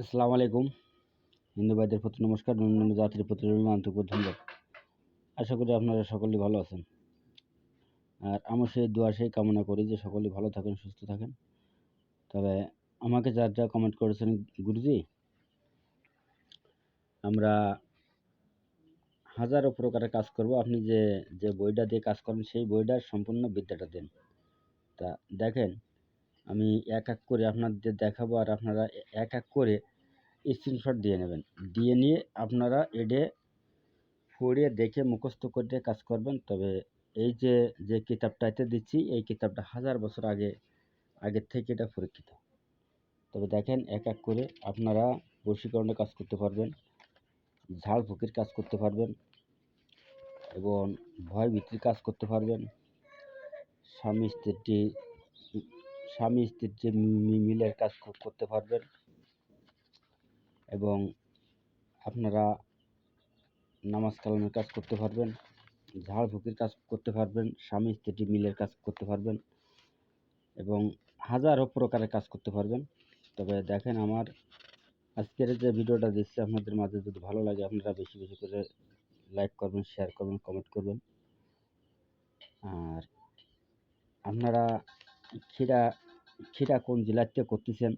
আসসালামু আলাইকুম। হিন্দু ভাইদের প্রতি নমস্কার অন্যান্য জাতির প্রতি আন্তরিক ধন্যবাদ। আশা করি আপনারা সকলেই ভালো আছেন। আর আমার সেই দোয়া, সেই কামনা করি যে সকলেই ভালো থাকেন, সুস্থ থাকেন। তবে আমাকে যার যা কমেন্ট করেছেন গুরুজি, আমরা হাজারো প্রকারের কাজ করব। আপনি যে যে বইটা দিয়ে কাজ করেন, সেই বইটার সম্পূর্ণ বিদ্যাটা দেন। তা দেখেন আমি এক এক করে আপনাদের দেখাবো আর আপনারা এক এক করে স্ক্রিনশট দিয়ে নেবেন। দিয়ে নিয়ে আপনারা এডে পড়ে দেখে মুখস্থ করে কাজ করবেন। তবে এই যে যে কিতাবটাতে দিচ্ছি, এই কিতাবটা হাজার বছর আগে আগের থেকে এটা পরীক্ষিত। তবে দেখেন এক এক করে আপনারা বশীকরণের কাজ করতে পারবেন ঝাড় ফুকির কাজ করতে পারবেন এবং ভয় ভীতির কাজ করতে পারবেন। স্বামী স্ত্রীটি স্বামী স্ত্রীর যে মিলের কাজ করতে পারবেন। এবং আপনারা নামাজ কালামের কাজ করতে পারবেন, ঝাড় ফুকির কাজ করতে পারবেন, স্বামী স্ত্রী মিলের কাজ করতে পারবেন এবং হাজারো প্রকারের কাজ করতে পারবেন। তবে দেখেন আমার আজকের যে ভিডিওটা দিচ্ছি, আপনাদের মাঝে যদি ভালো লাগে, আপনারা বেশি বেশি করে লাইক করবেন, শেয়ার করবেন, কমেন্ট করবেন। আর আপনারা খিরা খিরা কোন থেকে করতেছেন?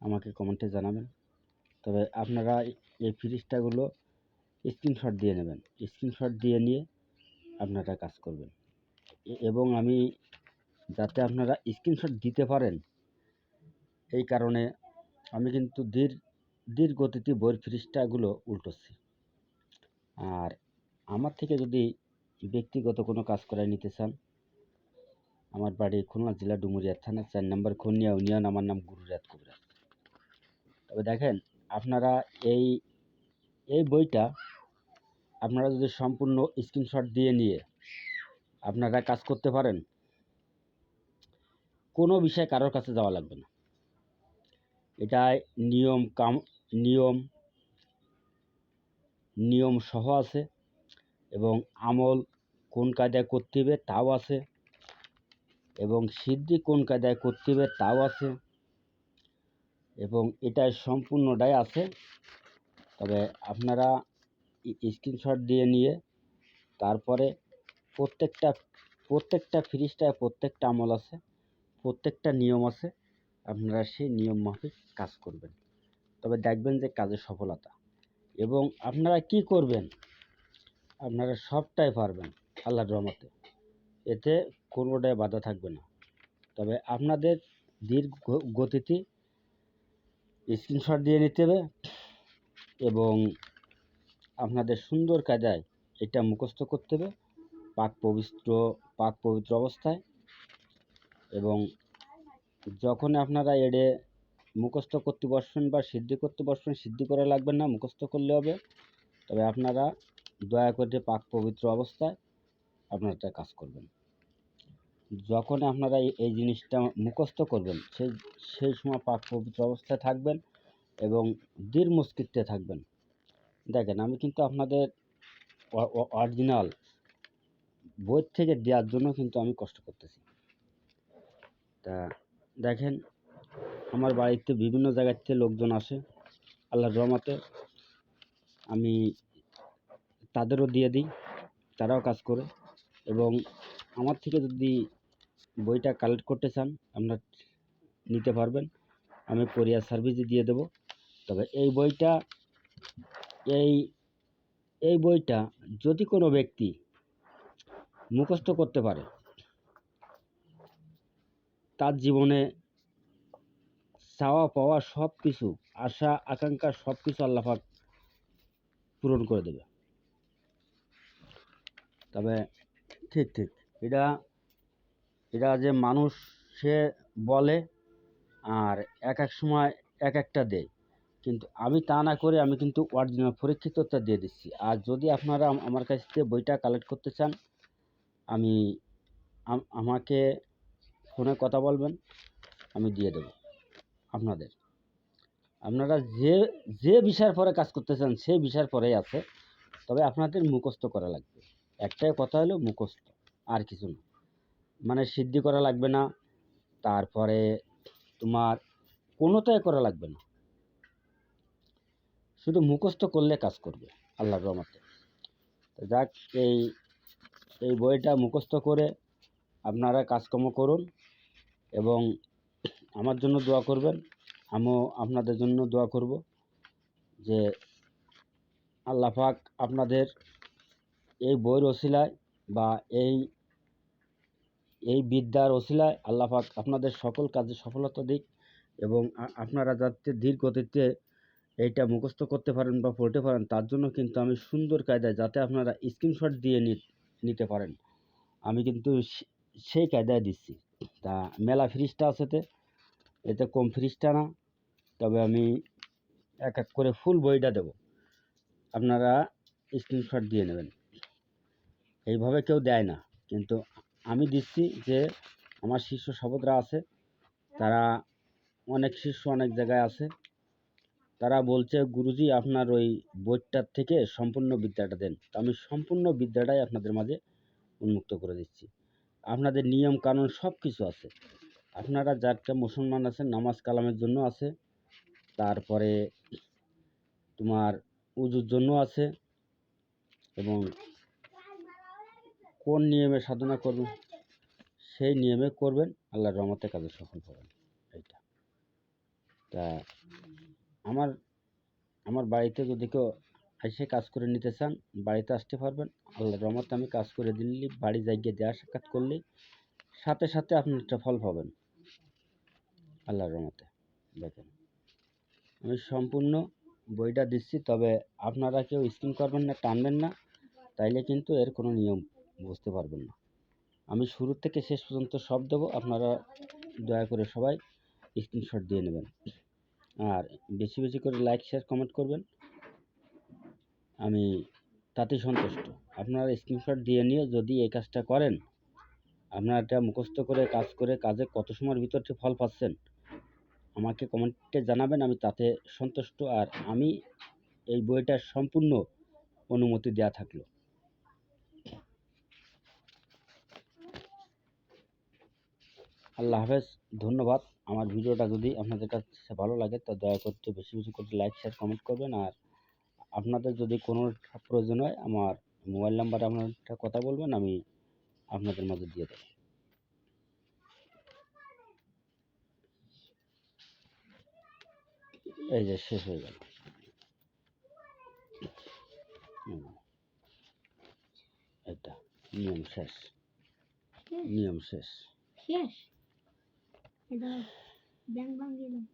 আমাকে কমেন্টে জানাবেন। তবে আপনারা এই ফ্রিজটাগুলো স্ক্রিনশট দিয়ে নেবেন। স্ক্রিনশট দিয়ে নিয়ে আপনারা কাজ করবেন। এবং আমি যাতে আপনারা স্ক্রিনশট দিতে পারেন, এই কারণে আমি কিন্তু ধীর ধীর গতিতে বইয়ের ফ্রিজটাগুলো উল্টোচ্ছি। আর আমার থেকে যদি ব্যক্তিগত কোনো কাজ করায় নিতে চান আমার বাড়ি খুলনা জেলা ডুমুরিয়া থানা চার নম্বর খুনিয়া ইউনিয়ন, আমার নাম গুরুরাত কবিরাজ তবে দেখেন, আপনারা এই এই বইটা আপনারা যদি সম্পূর্ণ স্ক্রিনশট দিয়ে নিয়ে আপনারা কাজ করতে পারেন, কোনো বিষয়ে কারোর কাছে যাওয়া লাগবে না। এটায় নিয়ম কাম, নিয়ম নিয়ম সহ আছে এবং আমল কোন কায়দায় করতে হবে তাও আছে। এবং সিদ্ধি কোন কায়দায় করতে হবে তাও আছে এবং এটায় সম্পূর্ণটাই আছে। তবে আপনারা স্ক্রিনশট দিয়ে নিয়ে তারপরে প্রত্যেকটা প্রত্যেকটা ফ্রিজটায় প্রত্যেকটা আমল আছে, প্রত্যেকটা নিয়ম আছে, আপনারা সেই নিয়ম মাফিক কাজ করবেন। তবে দেখবেন যে কাজের সফলতা। এবং আপনারা কি করবেন? আপনারা সবটাই পারবেন, আল্লাহর রহমতে। এতে কোনোটাই বাধা থাকবে না। তবে আপনাদের দীর্ঘ গতিতে স্ক্রিনশট দিয়ে নিতে হবে এবং আপনাদের সুন্দর কায়দায় এটা মুখস্থ করতে হবে পাক পবিত্র পাক পবিত্র অবস্থায় এবং যখন আপনারা এড়ে মুখস্থ করতে বসবেন বা সিদ্ধি করতে বসবেন, সিদ্ধি করা লাগবে না, মুখস্থ করলে হবে। তবে আপনারা দয়া করে পাক পবিত্র অবস্থায় আপনারা একটা কাজ করবেন। যখন আপনারা এই- জিনিসটা মুখস্থ করবেন, সেই সেই সময় পাক পবিত্র অবস্থায় থাকবেন এবং দৃঢ় মস্তিষ্কে থাকবেন। দেখেন, আমি কিন্তু আপনাদের অরিজিনাল বই থেকে দেওয়ার জন্য কিন্তু আমি কষ্ট করতেছি। তা দেখেন, আমার বাড়িতে বিভিন্ন জায়গার থেকে লোকজন আসে, আল্লাহর রহমতে আমি তাদেরও দিয়ে দিই, তারাও কাজ করে। এবং আমার থেকে যদি বইটা কালেক্ট করতে চান, আপনার নিতে পারবেন। আমি কোরিয়ার সার্ভিসে দিয়ে দেবো। তবে এই বইটা, এই এই বইটা যদি কোনো ব্যক্তি মুখস্থ করতে পারে, তার জীবনে চাওয়া পাওয়া সব কিছু, আশা, আকাঙ্ক্ষা সব কিছু আল্লাপাক পূরণ করে দেবে। তবে ঠিক ঠিক। এটা এটা যে মানুষ সে বলে আর এক এক সময় এক একটা দেয়। কিন্তু আমি তা না করে আমি কিন্তু অরিজিনাল পরীক্ষিতটা দিয়ে দিচ্ছি। আর যদি আপনারা আমার কাছ থেকে বইটা কালেক্ট করতে চান আমি, আমাকে ফোনে কথা বলবেন, আমি দিয়ে দেবো আপনাদের। আপনারা যে যে বিষয়ের পরে কাজ করতে চান, সেই বিষয়ের পরেই আছে। তবে আপনাদের মুখস্থ করা লাগবে। একটাই কথা হলো মুখস্থ, আর কিছু না। মানে সিদ্ধি করা লাগবে না, তারপরে তোমার কোনোটাই করা লাগবে না। শুধু মুখস্থ করলে কাজ করবে, আল্লাহর রহমতে। যাক, এই এই বইটা মুখস্থ করে আপনারা কাজকর্ম করুন এবং আমার জন্য দোয়া করবেন, আমিও আপনাদের জন্য দোয়া করব যে আল্লাহ পাক আপনাদের এই বইয়ের ওসিলায় বা এই এই বিদ্যার ওসিলায় আল্লাহ পাক আপনাদের সকল কাজে সফলতা দিক এবং আপনারা যাতে ধীর গতিতে এইটা মুখস্থ করতে পারেন বা পড়তে পারেন, তার জন্য কিন্তু আমি সুন্দর কায়দায় যাতে আপনারা স্ক্রিনশট দিয়ে নিতে পারেন। আমি কিন্তু সেই কায়দায় দিচ্ছি। তা মেলা ফ্রিজটা আছে তে, এতে কম ফ্রিজটা না, তবে আমি এক এক করে ফুল বইটা দেব। আপনারা স্ক্রিনশট দিয়ে নেবেন। এইভাবে কেউ দেয় না। কিন্তু আমি দিচ্ছি যে, আমার শিষ্য সাবদরা আছে, তারা অনেক শিষ্য অনেক জায়গায় আছে। তারা বলছে, গুরুজি, আপনার ওই বইটার থেকে সম্পূর্ণ বিদ্যাটা দেন। তো আমি সম্পূর্ণ বিদ্যাটাই আপনাদের মাঝে উন্মুক্ত করে দিচ্ছি। আপনাদের নিয়ম কানুন সব কিছু আছে। আপনারা যারটা মুসলমান আছেন নামাজ কালামের জন্য আছে, তারপরে তোমার উজুর জন্য আছে, এবং কোন নিয়মে সাধনা করবেন? সেই নিয়মে করবেন। আল্লাহর রহমতে কাজে সফল হবেন। এইটা। তা আমার আমার বাড়িতে যদি কেউ এসে কাজ করে নিতে চান, বাড়িতে আসতে পারবেন। আল্লাহর রহমতে আমি কাজ করে দিল্লি বাড়ি জায়গায় দেওয়া সাক্ষাৎ করলেই সাথে সাথে আপনি একটা ফল পাবেন। আল্লাহর রহমতে। দেখেন, আমি সম্পূর্ণ বইটা দিচ্ছি, তবে আপনারা কেউ স্কিম করবেন না, টানবেন না, তাইলে কিন্তু এর কোনো নিয়ম বুঝতে পারবেন না। আমি শুরু থেকে শেষ পর্যন্ত সব দেবো, আপনারা দয়া করে সবাই স্ক্রিনশট দিয়ে নেবেন। আর বেশি বেশি করে লাইক শেয়ার কমেন্ট করবেন। আমি তাতেই সন্তুষ্ট। আপনারা স্ক্রিনশট দিয়ে নিয়ে যদি এই কাজটা করেন আপনারা এটা মুখস্থ করে, কাজ করে, কাজে কত সময়ের ভিতরে ফল পাচ্ছেন, আমাকে কমেন্টে জানাবেন, আমি তাতে সন্তুষ্ট। আর আমি এই বইটার সম্পূর্ণ অনুমতি দেওয়া থাকল। আল্লাহ হাফেজ ধন্যবাদ। আমার ভিডিওটা যদি আপনাদের কাছে ভালো লাগে তো দয়া করতে বেশি বেশি করে লাইক শেয়ার কমেন্ট করবেন। আর আপনাদের যদি কোনো প্রয়োজন হয় আমার মোবাইল নাম্বারে আপনার কথা বলবেন আমি আপনাদের মাঝে দিয়ে দেবো। এই যে শেষ হয়ে গেল। এটা নিয়ম শেষ। শেষ। নিয়ম শেষ। শেষ? এটা ব্যাং ব্যাং দিয়ে দাও